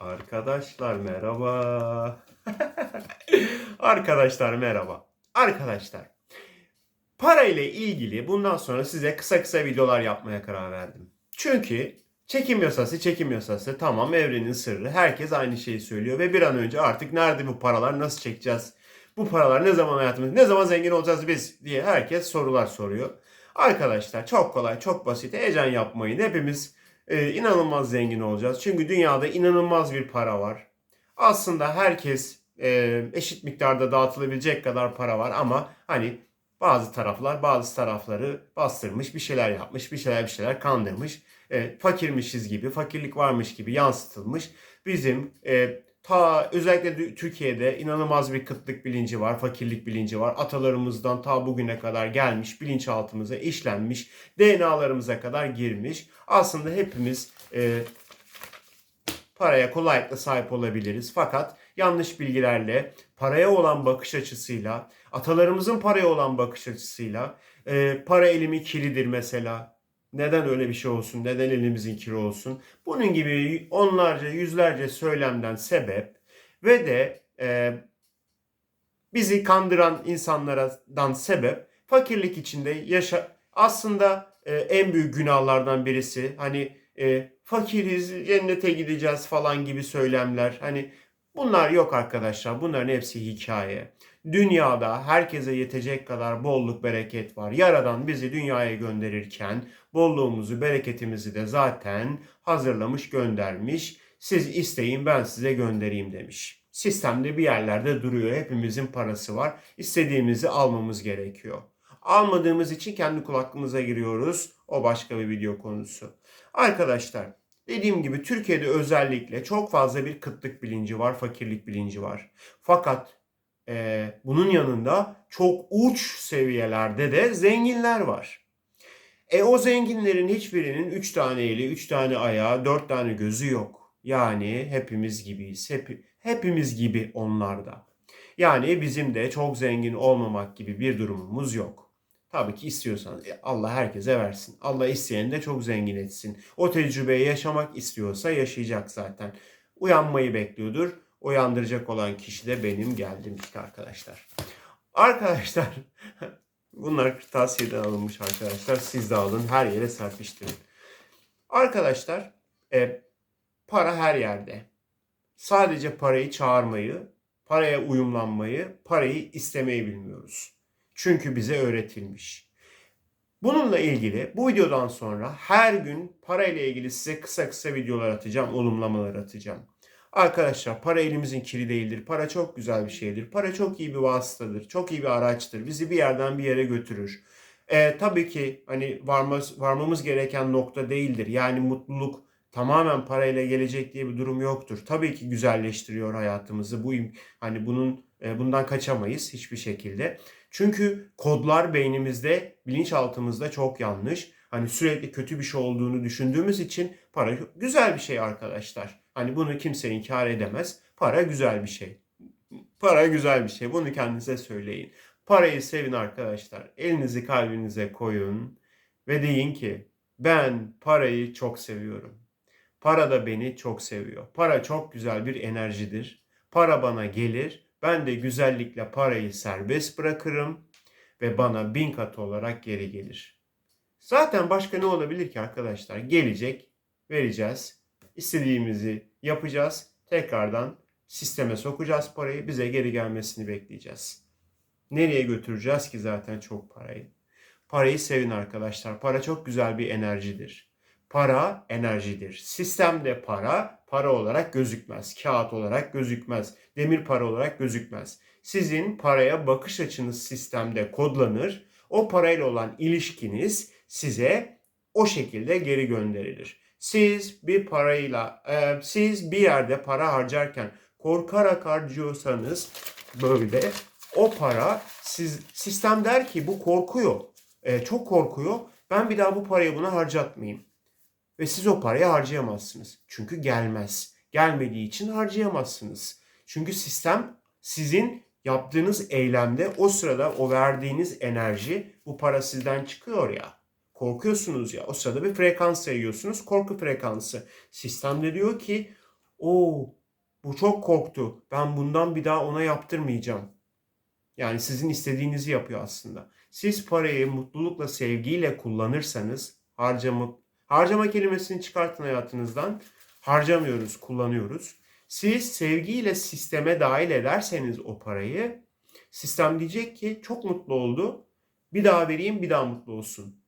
Arkadaşlar merhaba. Arkadaşlar merhaba. Arkadaşlar para ile ilgili bundan sonra size kısa kısa videolar yapmaya karar verdim. Çünkü çekim yasası çekim yasası tamam evrenin sırrı herkes aynı şeyi söylüyor ve bir an önce artık nerede bu paralar nasıl çekeceğiz? Bu paralar ne zaman hayatımız ne zaman zengin olacağız biz diye herkes sorular soruyor. Arkadaşlar çok kolay çok basit heyecan yapmayın hepimiz e, inanılmaz zengin olacağız. Çünkü dünyada inanılmaz bir para var. Aslında herkes e, eşit miktarda dağıtılabilecek kadar para var ama hani bazı taraflar bazı tarafları bastırmış, bir şeyler yapmış, bir şeyler bir şeyler kandırmış. E, fakirmişiz gibi, fakirlik varmış gibi yansıtılmış. Bizim e, ta özellikle Türkiye'de inanılmaz bir kıtlık bilinci var, fakirlik bilinci var. Atalarımızdan ta bugüne kadar gelmiş, bilinçaltımıza işlenmiş, DNA'larımıza kadar girmiş. Aslında hepimiz e, paraya kolaylıkla sahip olabiliriz. Fakat yanlış bilgilerle, paraya olan bakış açısıyla, atalarımızın paraya olan bakış açısıyla, e, para elimi kiridir mesela. Neden öyle bir şey olsun? Neden elimizin kiri olsun? Bunun gibi onlarca, yüzlerce söylemden sebep ve de e, bizi kandıran insanlardan sebep fakirlik içinde yaşa aslında e, en büyük günahlardan birisi hani e, fakiriz cennete gideceğiz falan gibi söylemler hani bunlar yok arkadaşlar bunların hepsi hikaye. Dünyada herkese yetecek kadar bolluk bereket var. Yaradan bizi dünyaya gönderirken bolluğumuzu bereketimizi de zaten hazırlamış göndermiş. Siz isteyin ben size göndereyim demiş. Sistemde bir yerlerde duruyor. Hepimizin parası var. İstediğimizi almamız gerekiyor. Almadığımız için kendi kulaklığımıza giriyoruz. O başka bir video konusu. Arkadaşlar dediğim gibi Türkiye'de özellikle çok fazla bir kıtlık bilinci var, fakirlik bilinci var. Fakat e, bunun yanında çok uç seviyelerde de zenginler var. E o zenginlerin hiçbirinin 3 tane eli, 3 tane ayağı, 4 tane gözü yok. Yani hepimiz gibiyiz. Hep, hepimiz gibi onlar da. Yani bizim de çok zengin olmamak gibi bir durumumuz yok. Tabii ki istiyorsanız e, Allah herkese versin. Allah isteyeni de çok zengin etsin. O tecrübeyi yaşamak istiyorsa yaşayacak zaten. Uyanmayı bekliyordur. Uyandıracak olan kişi de benim geldim işte arkadaşlar. Arkadaşlar bunlar kırtasiyeden alınmış arkadaşlar. Siz de alın her yere serpiştirin. Arkadaşlar e, para her yerde. Sadece parayı çağırmayı, paraya uyumlanmayı, parayı istemeyi bilmiyoruz. Çünkü bize öğretilmiş. Bununla ilgili bu videodan sonra her gün parayla ilgili size kısa kısa videolar atacağım, olumlamalar atacağım. Arkadaşlar para elimizin kiri değildir. Para çok güzel bir şeydir. Para çok iyi bir vasıtadır. Çok iyi bir araçtır. Bizi bir yerden bir yere götürür. Ee, tabii ki hani varmamız, varmamız gereken nokta değildir. Yani mutluluk tamamen parayla gelecek diye bir durum yoktur. Tabii ki güzelleştiriyor hayatımızı. Bu hani bunun e, bundan kaçamayız hiçbir şekilde. Çünkü kodlar beynimizde, bilinçaltımızda çok yanlış. Hani sürekli kötü bir şey olduğunu düşündüğümüz için para güzel bir şey arkadaşlar. Hani bunu kimse inkar edemez. Para güzel bir şey. Para güzel bir şey. Bunu kendinize söyleyin. Parayı sevin arkadaşlar. Elinizi kalbinize koyun ve deyin ki ben parayı çok seviyorum. Para da beni çok seviyor. Para çok güzel bir enerjidir. Para bana gelir. Ben de güzellikle parayı serbest bırakırım ve bana bin kat olarak geri gelir. Zaten başka ne olabilir ki arkadaşlar? Gelecek, vereceğiz, istediğimizi yapacağız, tekrardan sisteme sokacağız parayı, bize geri gelmesini bekleyeceğiz. Nereye götüreceğiz ki zaten çok parayı? Parayı sevin arkadaşlar. Para çok güzel bir enerjidir. Para enerjidir. Sistemde para para olarak gözükmez. Kağıt olarak gözükmez. Demir para olarak gözükmez. Sizin paraya bakış açınız sistemde kodlanır. O parayla olan ilişkiniz size o şekilde geri gönderilir. Siz bir parayla, e, siz bir yerde para harcarken korkarak harcıyorsanız böyle o para siz sistem der ki bu korkuyor. E, çok korkuyor. Ben bir daha bu parayı buna harcatmayayım. Ve siz o parayı harcayamazsınız. Çünkü gelmez. Gelmediği için harcayamazsınız. Çünkü sistem sizin yaptığınız eylemde o sırada o verdiğiniz enerji bu para sizden çıkıyor ya. Korkuyorsunuz ya. O sırada bir frekans sayıyorsunuz. Korku frekansı. Sistem de diyor ki Oo bu çok korktu. Ben bundan bir daha ona yaptırmayacağım. Yani sizin istediğinizi yapıyor aslında. Siz parayı mutlulukla, sevgiyle kullanırsanız harcama, harcama kelimesini çıkartın hayatınızdan. Harcamıyoruz, kullanıyoruz. Siz sevgiyle sisteme dahil ederseniz o parayı sistem diyecek ki çok mutlu oldu. Bir daha vereyim, bir daha mutlu olsun.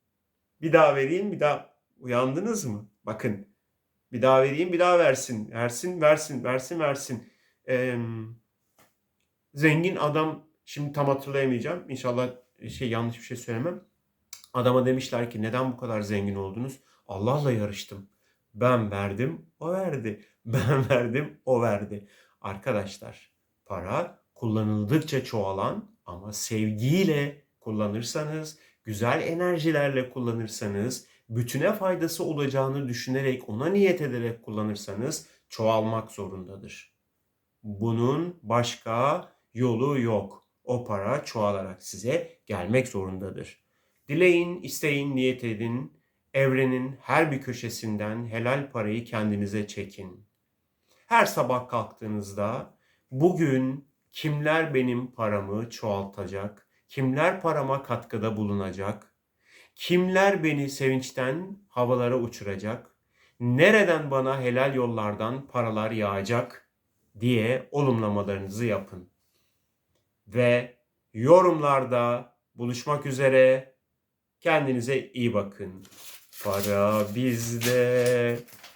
Bir daha vereyim, bir daha uyandınız mı? Bakın. Bir daha vereyim, bir daha versin. Versin, versin, versin, versin. Ee, zengin adam şimdi tam hatırlayamayacağım. İnşallah şey yanlış bir şey söylemem. Adama demişler ki neden bu kadar zengin oldunuz? Allah'la yarıştım. Ben verdim, o verdi. Ben verdim, o verdi. Arkadaşlar, para kullanıldıkça çoğalan ama sevgiyle kullanırsanız, güzel enerjilerle kullanırsanız, bütüne faydası olacağını düşünerek, ona niyet ederek kullanırsanız çoğalmak zorundadır. Bunun başka yolu yok. O para çoğalarak size gelmek zorundadır. Dileyin, isteyin, niyet edin. Evrenin her bir köşesinden helal parayı kendinize çekin. Her sabah kalktığınızda bugün kimler benim paramı çoğaltacak? Kimler parama katkıda bulunacak? Kimler beni sevinçten havalara uçuracak? Nereden bana helal yollardan paralar yağacak diye olumlamalarınızı yapın. Ve yorumlarda buluşmak üzere. Kendinize iyi bakın. Para bizde,